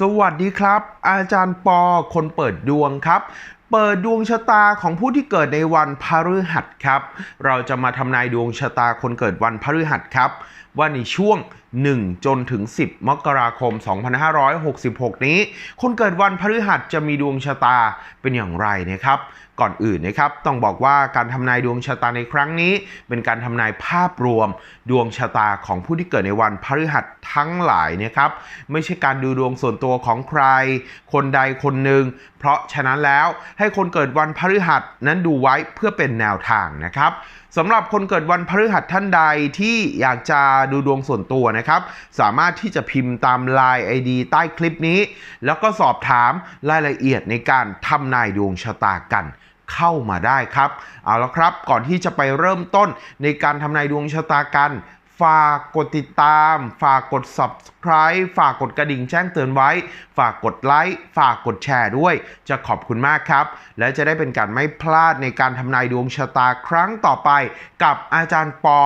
สวัสดีครับ อาจารย์ปอคนเปิดดวงครับ เปิดดวงชะตาของผู้ที่เกิดในวันพฤหัสครับ เราจะมาทำนายดวงชะตาคนเกิดวันพฤหัสครับ ว่าในช่วง 1 จนถึง 10 มกราคม 2566 นี้ คนเกิดวันพฤหัสจะมีดวงชะตาเป็นอย่างไรนะครับ ก่อนอื่นนะครับต้องบอกว่าการทำนายดวงชะตาในครั้งนี้ เป็นการทำนายภาพรวมดวงชะตาของผู้ที่เกิดในวันพฤหัสทั้งหลายนะครับไม่ใช่การดูดวงส่วนตัวของใคร คนใดคนหนึ่งเพราะฉะนั้นแล้วให้คนเกิดวันพฤหัสนั้นดูไว้เพื่อเป็นแนวทางนะครับสำหรับคนเกิดวันพฤหัสท่านใดที่อยากจะดูดวงส่วนตัวนะครับ สามารถที่จะพิมพ์ตาม Line ID ใต้คลิปนี้ แล้วก็สอบถามรายละเอียดในการทำนายดวงชะตากัน เข้ามาได้ครับ เอาละครับก่อนที่จะไปเริ่มต้นในการทำนายดวงชะตากันฝากกดติดตาม ฝากกด subscribe ฝากกดกระดิ่งแจ้งเตือนไว้ ฝากกดไลค์ ฝากกดแชร์ด้วย จะขอบคุณมากครับ และจะได้เป็นการไม่พลาดในการทำนายดวงชะตาครั้งต่อไป กับอาจารย์ปอ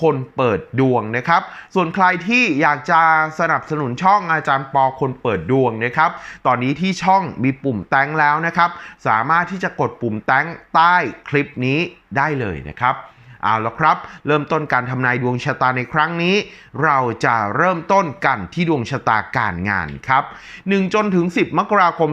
คนเปิดดวงนะครับ ส่วนใครที่อยากจะสนับสนุนช่องอาจารย์ปอคนเปิดดวงนะครับ ตอนนี้ที่ช่องมีปุ่มแต้งแล้วนะครับ สามารถที่จะกดปุ่มแต้งใต้คลิปนี้ได้เลยนะครับ เอาละครับ เริ่มต้นการทำนายดวงชะตาในครั้งนี้ เราจะเริ่มต้นกันที่ดวงชะตาการงานครับ 1 จนถึง 10 มกราคม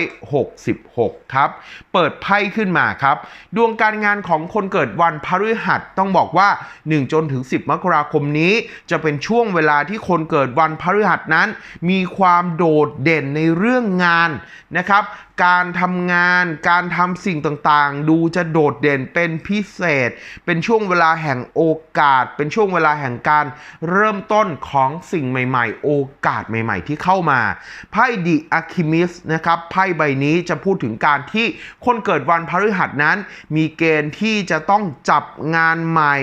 2566 ครับ เปิดไพ่ขึ้นมาครับ ดวงการงานของคนเกิดวันพฤหัสต้องบอกว่า 1 จนถึง 10 มกราคมนี้ จะเป็นช่วงเวลาที่คนเกิดวันพฤหัสนั้น มีความโดดเด่นในเรื่องงานนะครับ การทำงาน การทำสิ่งต่างๆ ดูจะโดดเด่นเป็นพิเศษ เป็นช่วงเวลาแห่งโอกาส เป็นช่วงเวลาแห่งการเริ่มต้นของสิ่งใหม่ ๆ โอกาสใหม่ ๆ ที่เข้ามา ไพ่ดิอะคิมิสนะครับ ไพ่ใบนี้จะพูดถึงการที่คนเกิดวันพฤหัสนั้น มีเกณฑ์ที่จะต้องจับงานใหม่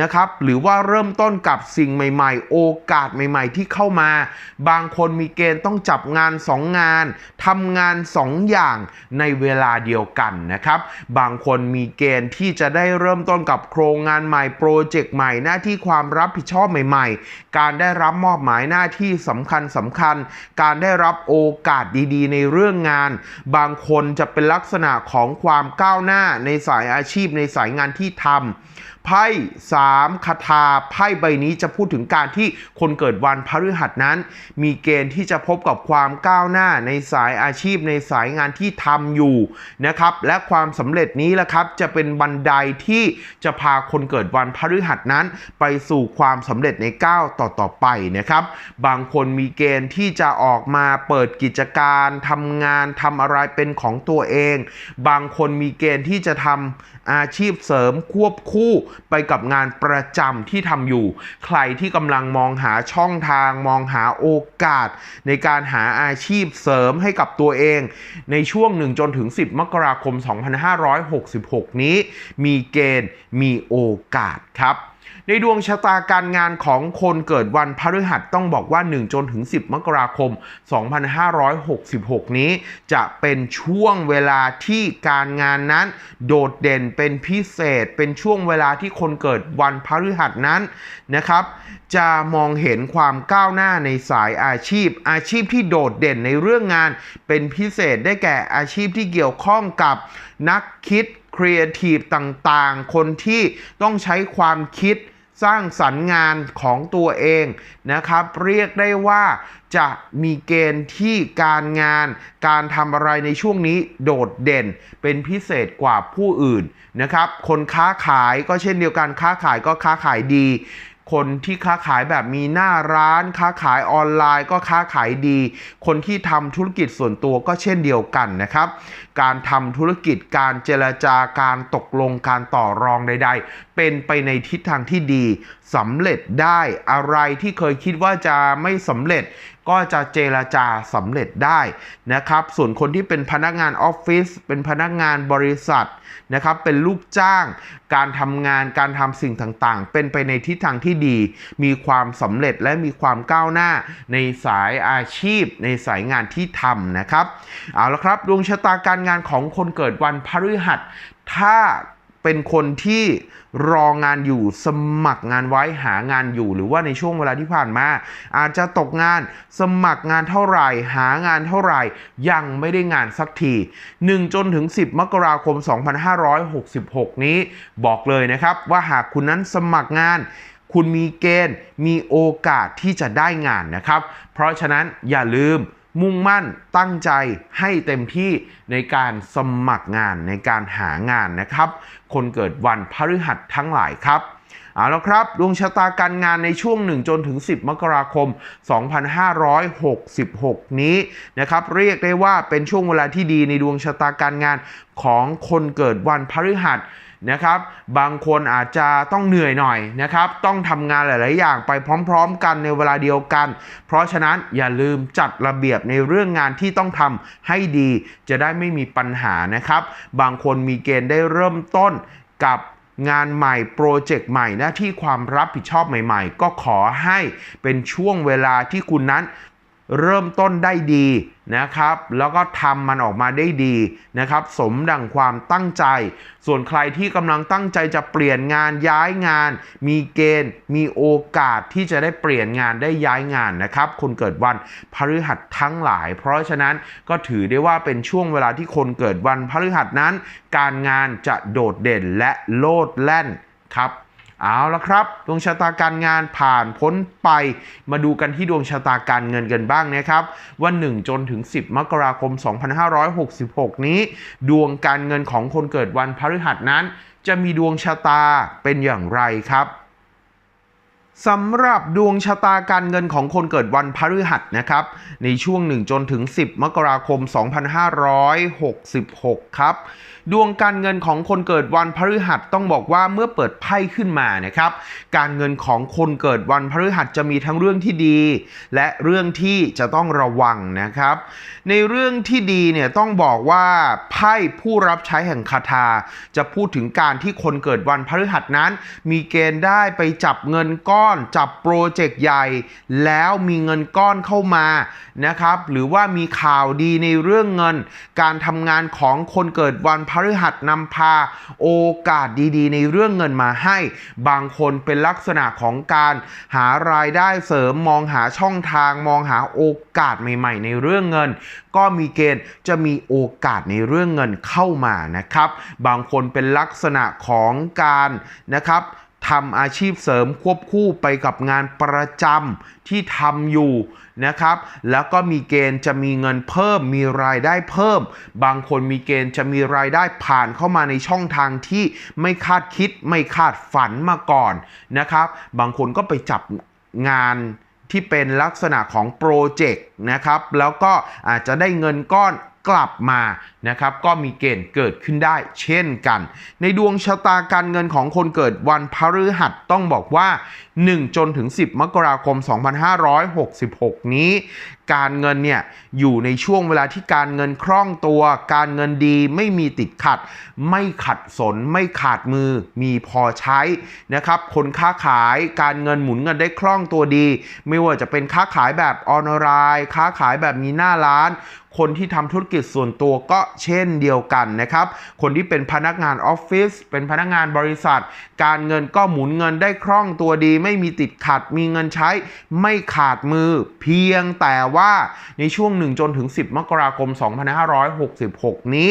นะครับหรือว่าเริ่มต้นกับสิ่งใหม่ๆ โอกาสใหม่ๆ ที่เข้ามา บางคนมีเกณฑ์ต้องจับงาน 2 งานทำงาน 2 อย่างในเวลาเดียวกันนะครับ บางคนมีเกณฑ์ที่จะได้เริ่มต้นกับโครงงานใหม่โปรเจกต์ใหม่หน้าที่ความรับผิดชอบใหม่ๆ การได้รับมอบหมายหน้าที่สำคัญสำคัญ การได้รับโอกาสดีๆ ในเรื่องงาน บางคนจะเป็นลักษณะของความก้าวหน้าในสายอาชีพในสายงานที่ทำ ไพ่สามคาถาไพ่ใบนี้จะพูดถึงการที่คนเกิดวันพฤหัสนั้น มีเกณฑ์ที่จะพบกับความก้าวหน้าในสายอาชีพในสายงานที่ทำอยู่นะครับและความสำเร็จนี้แหละครับจะเป็นบันไดที่จะพาคนเกิดวันพฤหัสนั้น ไปสู่ความสำเร็จในก้าวต่อๆไปนะครับบางคนมีเกณฑ์ที่จะออกมาเปิดกิจการทำงานทำอะไรเป็นของตัวเอง บางคนมีเกณฑ์ที่จะทำอาชีพเสริมควบคู่ไปกับงานประจำที่ทำอยู่ ใครที่กำลังมองหาช่องทาง มองหาโอกาส ในการหาอาชีพเสริมให้กับตัวเอง ในช่วง1จนถึง 10 มกราคม 2566 นี้ มีเกณฑ์มีโอกาสครับ ในดวงชะตาการงานของคนเกิดวันพฤหัสต้องบอกว่า 1 จนถึง 10 มกราคม 2566 นี้ จะเป็นช่วงเวลาที่การงานนั้น โดดเด่นเป็นพิเศษ เป็นช่วงเวลาที่คนเกิดวันพฤหัสนั้นนะครับ จะมองเห็นความก้าวหน้าในสายอาชีพ อาชีพที่โดดเด่นในเรื่องงาน เป็นพิเศษได้แก่อาชีพที่เกี่ยวข้องกับนักคิดครีเอทีฟต่างๆ คนที่ต้องใช้ความคิด สร้างสรรค์งานของตัวเองนะครับ เรียกได้ว่าจะมีเกณฑ์ที่การงาน การทำอะไรในช่วงนี้โดดเด่นเป็นพิเศษกว่าผู้อื่นนะครับ คนค้าขายก็เช่นเดียวกันค้าขายก็ค้าขายดี คนที่ค้าขายแบบมีหน้าร้าน ค้าขายออนไลน์ก็ค้าขายดี คนที่ทำธุรกิจส่วนตัวก็เช่นเดียวกันนะครับการทำธุรกิจ การเจรจาการตกลงการต่อรองใด ๆ เป็นไปในทิศทางที่ดีสำเร็จได้อะไรที่เคยคิดว่าจะไม่สำเร็จ ก็จะเจรจาสำเร็จได้นะครับ ส่วนคนที่เป็นพนักงานออฟฟิศเป็นพนักงานบริษัทนะครับ เป็นลูกจ้าง การทำงานการทำสิ่งต่างๆ เป็นไปในทิศทางที่ดี มีความสำเร็จและมีความก้าวหน้าในสายอาชีพ ในสายงานที่ทำนะครับเอาละครับดวงชะตาการงานของคนเกิดวันพฤหัส ถ้าเป็นคนที่รองานอยู่สมัครงานไว้หางานอยู่ หรือว่าในช่วงเวลาที่ผ่านมา อาจจะตกงานสมัครงานเท่าไหร่ หางานเท่าไหร่ ยังไม่ได้งานสักที1จนถึง 10 มกราคม 2566 นี้บอกเลยนะครับ ว่าหากคุณนั้นสมัครงานคุณมีเกณฑ์มีโอกาสที่จะได้งานนะครับ เพราะฉะนั้นอย่าลืม มุ่งมั่นตั้งใจให้เต็มที่ในการสมัครงานในการหางานนะครับ คนเกิดวันพฤหัสทั้งหลายครับเอาละครับ ดวงชะตาการงานในช่วง 1 จนถึง 10 มกราคม 2566 นี้นะครับ เรียกได้ว่าเป็นช่วงเวลาที่ดีในดวงชะตาการงานของคนเกิดวันพฤหัส นะครับ บางคนอาจจะต้องเหนื่อยหน่อยนะครับ ต้องทำงานหลาย ๆ อย่างไปพร้อม ๆ กันในเวลาเดียวกัน เพราะฉะนั้นอย่าลืมจัดระเบียบในเรื่องงานที่ต้องทำให้ดี จะได้ไม่มีปัญหานะครับ บางคนมีเกณฑ์ได้เริ่มต้นกับงานใหม่ โปรเจกต์ใหม่หน้าที่ความรับผิดชอบใหม่ ๆ ก็ขอให้เป็นช่วงเวลาที่คุณนั้น เริ่มต้นได้ดีนะครับ แล้วก็ทำมันออกมาได้ดีนะครับ สมดังความตั้งใจ ส่วนใครที่กำลังตั้งใจจะเปลี่ยนงานย้ายงาน มีเกณฑ์ มีโอกาสที่จะได้เปลี่ยนงานได้ย้ายงานนะครับ คนเกิดวันพฤหัสทั้งหลาย เพราะฉะนั้นก็ถือได้ว่าเป็นช่วงเวลาที่คนเกิดวันพฤหัสนั้น การงานจะโดดเด่นและโลดแล่นครับ เอาละครับดวงชะตาการงานผ่านพ้นไป มาดูกันที่ดวงชะตาการเงินกันบ้างนะครับว่า1จนถึง 10 มกราคม 2566 นี้ ดวงการเงินของคนเกิดวันพฤหัสนั้น จะมีดวงชะตาเป็นอย่างไรครับสำหรับดวงชะตาการเงินของคนเกิดวันพฤหัสนะครับ ในช่วง 1 จนถึง 10 มกราคม 2566 ครับ ดวงการเงินของคนเกิดวันพฤหัสต้องบอกว่าเมื่อเปิดไพ่ขึ้นมานะครับ การเงินของคนเกิดวันพฤหัสจะมีทั้งเรื่องที่ดี และเรื่องที่จะต้องระวังนะครับ ในเรื่องที่ดีเนี่ยต้องบอกว่าไพ่ผู้รับใช้แห่งคาถาจะพูดถึงการที่คนเกิดวันพฤหัสนั้น มีเกณฑ์ได้ไปจับเงินก้อน จับโปรเจกต์ใหญ่ แล้วมีเงินก้อนเข้ามานะครับ หรือว่ามีข่าวดีในเรื่องเงิน การทำงานของคนเกิดวันพพฤหัสนำพาโอกาสดีๆ ในเรื่องเงินมาให้ บางคนเป็นลักษณะของการหารายได้เสริมมองหาช่องทาง มองหาโอกาสใหม่ ๆ ในเรื่องเงิน ก็มีเกณฑ์จะมีโอกาสในเรื่องเงินเข้ามานะครับ บางคนเป็นลักษณะของการนะครับ ทำอาชีพเสริมควบคู่ไปกับงานประจำที่ทำอยู่นะครับ แล้วก็มีเกณฑ์จะมีเงินเพิ่ม มีรายได้เพิ่ม บางคนมีเกณฑ์จะมีรายได้ผ่านเข้ามาในช่องทางที่ไม่คาดคิดไม่คาดฝันมาก่อนนะครับ บางคนก็ไปจับงานที่เป็นลักษณะของโปรเจกต์นะครับ แล้วก็อาจจะได้เงินก้อน กลับมานะครับก็มีเกณฑ์เกิดขึ้นได้เช่นกัน ในดวงชะตาการเงินของคนเกิดวันพฤหัสต้องบอกว่า 1 จนถึง 10 มกราคม 2566 นี้การเงินเนี่ยอยู่ในช่วงเวลาที่การเงินคล่องตัว การเงินดีไม่มีติดขัด ไม่ขัดสน ไม่ขาดมือมีพอใช้นะครับคนค้าขายการเงินหมุนเงินได้คล่องตัวดี ไม่ว่าจะเป็นค้าขายแบบออนไลน์ค้าขายแบบมีหน้าร้านคนที่ทำธุรกิจส่วนตัวก็เช่นเดียวกันนะครับ คนที่เป็นพนักงานออฟฟิศ เป็นพนักงานบริษัท การเงินก็หมุนเงินได้คล่องตัวดี ไม่มีติดขัด มีเงินใช้ ไม่ขาดมือ เพียงแต่ว่าในช่วง 1 จนถึง 10 มกราคม 2566 นี้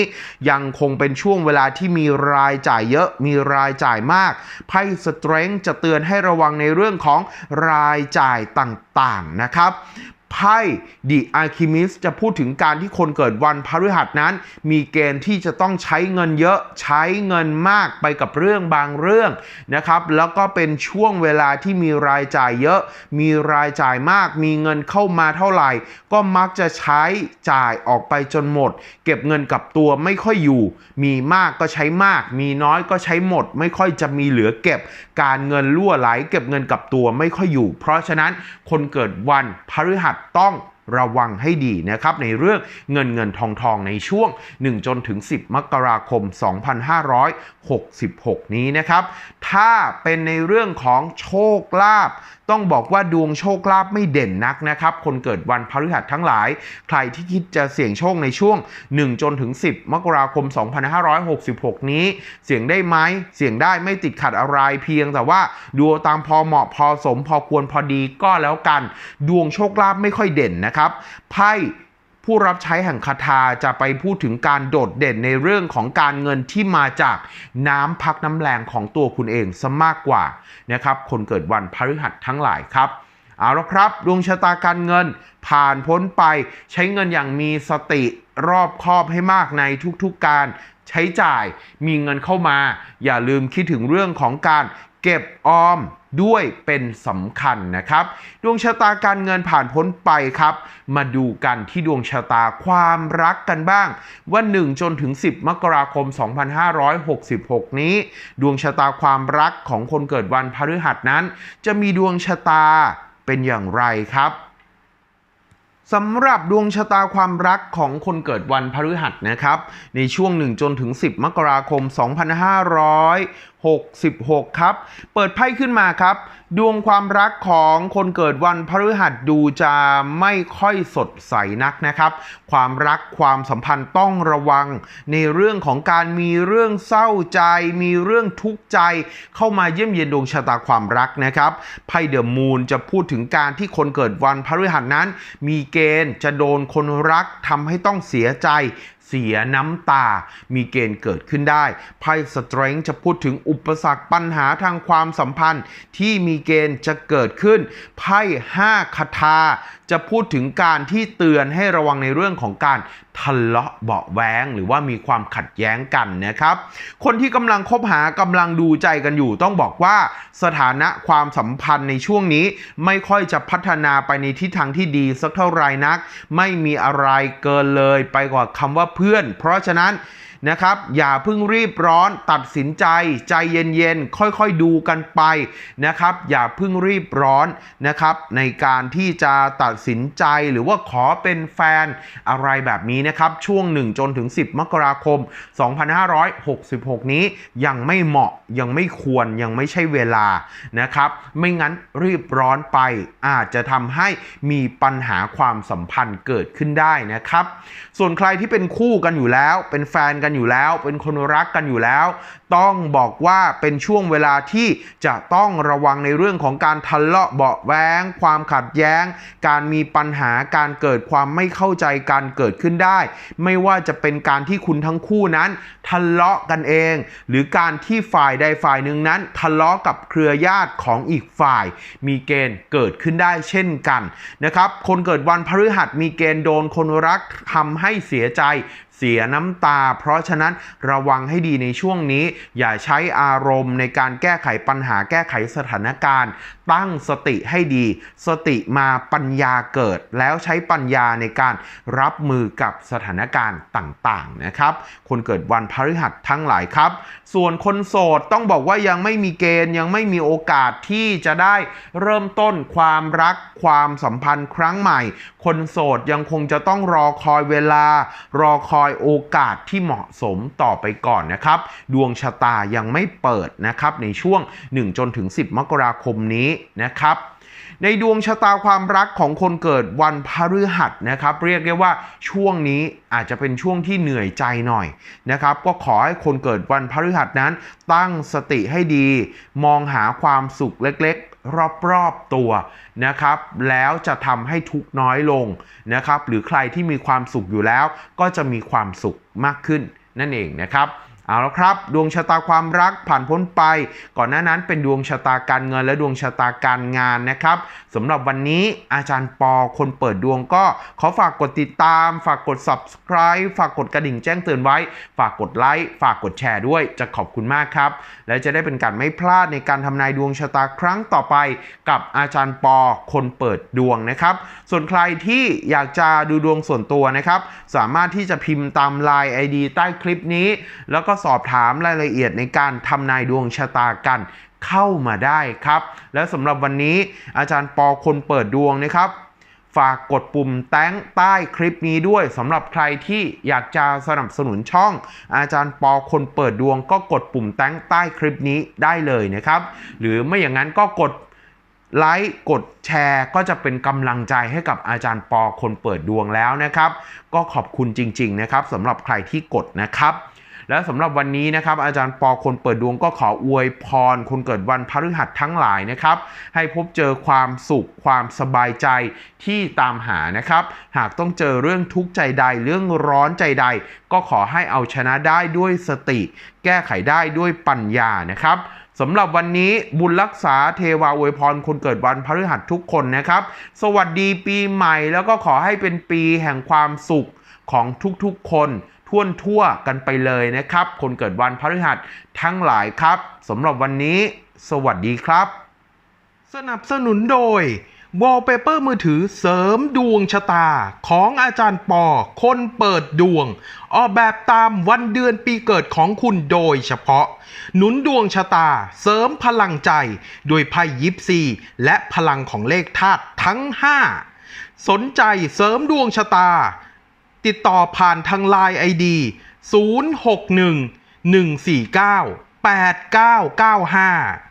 ยังคงเป็นช่วงเวลาที่มีรายจ่ายเยอะมีรายจ่ายมากไพ่สเตรนจ์จะเตือนให้ระวังในเรื่องของรายจ่ายต่างๆนะครับ ไพ่ The Alchemist จะพูดถึงการที่คนเกิดวันพฤหัสนั้น มีเกณฑ์ที่จะต้องใช้เงินเยอะใช้เงินมากไปกับเรื่องบางเรื่องนะครับแล้วก็เป็นช่วงเวลาที่มีรายจ่ายเยอะ มีรายจ่ายมาก มีเงินเข้ามาเท่าไหร่ ก็มักจะใช้จ่ายออกไปจนหมด เก็บเงินกับตัวไม่ค่อยอยู่ มีมากก็ใช้มาก มีน้อยก็ใช้หมด ไม่ค่อยจะมีเหลือเก็บ การเงินรั่วไหล เก็บเงินกับตัวไม่ค่อยอยู่ เพราะฉะนั้นคนเกิดวันพฤหัสต้อง ระวังให้ดีนะครับในเรื่องเงินเงินทองทองในช่วง 1 จนถึง 10 มกราคม 2566 นี้นะครับ ถ้าเป็นในเรื่องของโชคลาภต้องบอกว่าดวงโชคลาภไม่เด่นนักนะครับ คนเกิดวันพฤหัสทั้งหลาย ใครที่คิดจะเสี่ยงโชคในช่วง 1 จนถึง 10 มกราคม 2566 นี้ เสี่ยงได้ไหมเสี่ยงได้ไม่ติดขัดอะไรเพียงแต่ว่าดูตามพอเหมาะพอสมพอควรพอดีก็แล้วกัน ดวงโชคลาภไม่ค่อยเด่นนะครับไพ่ผู้รับใช้แห่งคาถาจะไปพูดถึงการโดดเด่นในเรื่องของการเงินที่มาจากน้ำพักน้ำแรงของตัวคุณเองซะมากกว่านะครับ คนเกิดวันพฤหัสทั้งหลายครับเอาละครับดวงชะตาการเงินผ่านพ้นไปใช้เงินอย่างมีสติรอบคอบให้มากในทุกๆการใช้จ่ายมีเงินเข้ามา อย่าลืมคิดถึงเรื่องของการ เก็บออมด้วยเป็นสำคัญนะครับ ดวงชะตาการเงินผ่านพ้นไปครับ มาดูกันที่ดวงชะตาความรักกันบ้าง ว่า 1 จนถึง 10 มกราคม 2566 นี้ ดวงชะตาความรักของคนเกิดวันพฤหัสนั้น จะมีดวงชะตาเป็นอย่างไรครับสำหรับดวงชะตาความรักของคนเกิดวันพฤหัสนะครับ ในช่วง 1 จนถึง 10 มกราคม 66 ครับ เปิดไพ่ขึ้นมาครับ ดวงความรักของคนเกิดวันพฤหัสดูจะไม่ค่อยสดใสนักนะครับ ความรักความสัมพันธ์ต้องระวัง ในเรื่องของการมีเรื่องเศร้าใจ มีเรื่องทุกข์ใจ เข้ามาเยี่ยมเยียนดวงชะตาความรักนะครับไพ่เดอะมูนจะพูดถึงการที่คนเกิดวันพฤหัสนั้น มีเกณฑ์จะโดนคนรักทำให้ต้องเสียใจ เสียน้ำตา มีเกณฑ์เกิดขึ้นได้ ไพ่สเตรงจะพูดถึงอุปสรรคปัญหาทางความสัมพันธ์ที่มีเกณฑ์จะเกิดขึ้น ไพ่ห้าคาถาจะพูดถึงการที่เตือนให้ระวังในเรื่องของการทะเลาะเบาแวงหรือว่ามีความขัดแย้งกันนะครับ คนที่กำลังคบหากำลังดูใจกันอยู่ ต้องบอกว่าสถานะความสัมพันธ์ในช่วงนี้ไม่ค่อยจะพัฒนาไปในทิศทางที่ดีสักเท่าไหร่นัก ไม่มีอะไรเกินเลยไปกว่าคำว่าเพื่อน เพราะฉะนั้น นะครับ อย่าเพิ่งรีบร้อนตัดสินใจใจเย็นๆ ค่อยๆดูกันไปนะครับ อย่าเพิ่งรีบร้อนนะครับ ในการที่จะตัดสินใจหรือว่าขอเป็นแฟนอะไรแบบนี้นะครับ ช่วง 1 จนถึง 10 มกราคม 2566 นี้ยังไม่เหมาะยังไม่ควรยังไม่ใช่เวลานะครับ ไม่งั้นรีบร้อนไปอาจจะทำให้มีปัญหาความสัมพันธ์เกิดขึ้นได้นะครับ ส่วนใครที่เป็นคู่กันอยู่แล้วเป็นแฟนกันอยู่แล้ว เป็นคนรักกันอยู่แล้ว ต้องบอกว่าเป็นช่วงเวลาที่จะต้องระวังในเรื่องของการทะเลาะเบาแว้งความขัดแย้ง การมีปัญหาการเกิดความไม่เข้าใจกันเกิดขึ้นได้ ไม่ว่าจะเป็นการที่คุณทั้งคู่นั้น ทะเลาะกันเอง หรือการที่ฝ่ายใดฝ่ายหนึ่งนั้น ทะเลาะกับเครือญาติของอีกฝ่าย มีเกณฑ์เกิดขึ้นได้เช่นกันนะครับคนเกิดวันพฤหัสมีเกณฑ์โดนคนรักทำให้เสียใจ เสียน้ำตา เพราะฉะนั้นระวังให้ดีในช่วงนี้ อย่าใช้อารมณ์ในการแก้ไขปัญหาแก้ไขสถานการณ์ ตั้งสติให้ดี สติมาปัญญาเกิด แล้วใช้ปัญญาในการรับมือกับสถานการณ์ต่างๆนะครับ คนเกิดวันพฤหัสทั้งหลายครับ ส่วนคนโสดต้องบอกว่ายังไม่มีเกณฑ์ยังไม่มีโอกาสที่จะได้เริ่มต้นความรักความสัมพันธ์ครั้งใหม่ คนโสดยังคงจะต้องรอคอยเวลา รอคอยโอกาสที่เหมาะสมต่อไปก่อนนะครับ ดวงชะตายังไม่เปิดนะครับในช่วง 1 จนถึง 10 มกราคมนี้นะครับในดวงชะตาความรักของคนเกิดวันพฤหัสนะครับ เรียกได้ว่าช่วงนี้อาจจะเป็นช่วงที่เหนื่อยใจหน่อยนะครับ ก็ขอให้คนเกิดวันพฤหัสนั้นตั้งสติให้ดี มองหาความสุขเล็ก รอบๆตัวนะครับ แล้วจะทำให้ทุกน้อยลงนะครับ หรือใครที่มีความสุขอยู่แล้ว ก็จะมีความสุขมากขึ้นนั่นเองนะครับ เอาละครับ ดวงชะตาความรักผ่านพ้นไป ก่อนหน้านั้นเป็นดวงชะตาการเงินและดวงชะตาการงานนะครับสำหรับวันนี้อาจารย์ปอคนเปิดดวงก็ ขอฝากกดติดตาม ฝากกด subscribe ฝากกดกระดิ่งแจ้งเตือนไว้ ฝากกดไลค์ฝากกดแชร์ด้วย จะขอบคุณมากครับ และจะได้เป็นการไม่พลาดในการทำนายดวงชะตาครั้งต่อไป กับอาจารย์ปอคนเปิดดวงนะครับ ส่วนใครที่อยากจะดูดวงส่วนตัวนะครับ สามารถที่จะพิมพ์ตาม Line ID ใต้คลิปนี้ แล้วก็ก็สอบถามรายละเอียดในการทำนายดวงชะตากันเข้ามาได้ครับ และสำหรับวันนี้อาจารย์ปอคนเปิดดวงนะครับ ฝากกดปุ่มแต้งใต้คลิปนี้ด้วยสำหรับใครที่อยากจะสนับสนุนช่อง อาจารย์ปอคนเปิดดวง ก็กดปุ่มแต้งใต้คลิปนี้ได้เลยนะครับ หรือไม่อย่างนั้นก็กดไลค์กดแชร์ก็จะเป็นกำลังใจให้กับอาจารย์ปอคนเปิดดวงแล้วนะครับ ก็ขอบคุณจริง ๆ นะครับสำหรับใครที่กดนะครับ และสำหรับวันนี้นะครับ อาจารย์ปอคนเปิดดวงก็ขออวยพร คนเกิดวันพฤหัสทั้งหลายนะครับ ให้พบเจอความสุขความสบายใจที่ตามหานะครับ หากต้องเจอเรื่องทุกข์ใจใดเรื่องร้อนใจใด ก็ขอให้เอาชนะได้ด้วยสติ แก้ไขได้ด้วยปัญญานะครับสำหรับวันนี้บุญรักษาเทวาอวยพรคนเกิดวันพฤหัสทุกคนนะครับ สวัสดีปีใหม่แล้วก็ขอให้เป็นปีแห่งความสุขของทุกๆคน ท่วนทั่วกันไปเลยนะครับ คนเกิดวันพฤหัสทั้งหลายครับสำหรับวันนี้ สวัสดีครับ สนับสนุนโดย Wallpaper มือถือเสริมดวงชะตาของอาจารย์ปอ คนเปิดดวง ออกแบบตามวันเดือนปีเกิดของคุณโดยเฉพาะ หนุนดวงชะตาเสริมพลังใจด้วยไพ่ยิปซี และพลังของเลขธาตุทั้ง 5 สนใจเสริมดวงชะตา ติดต่อผ่านทาง l ล n e ID 061 149 8995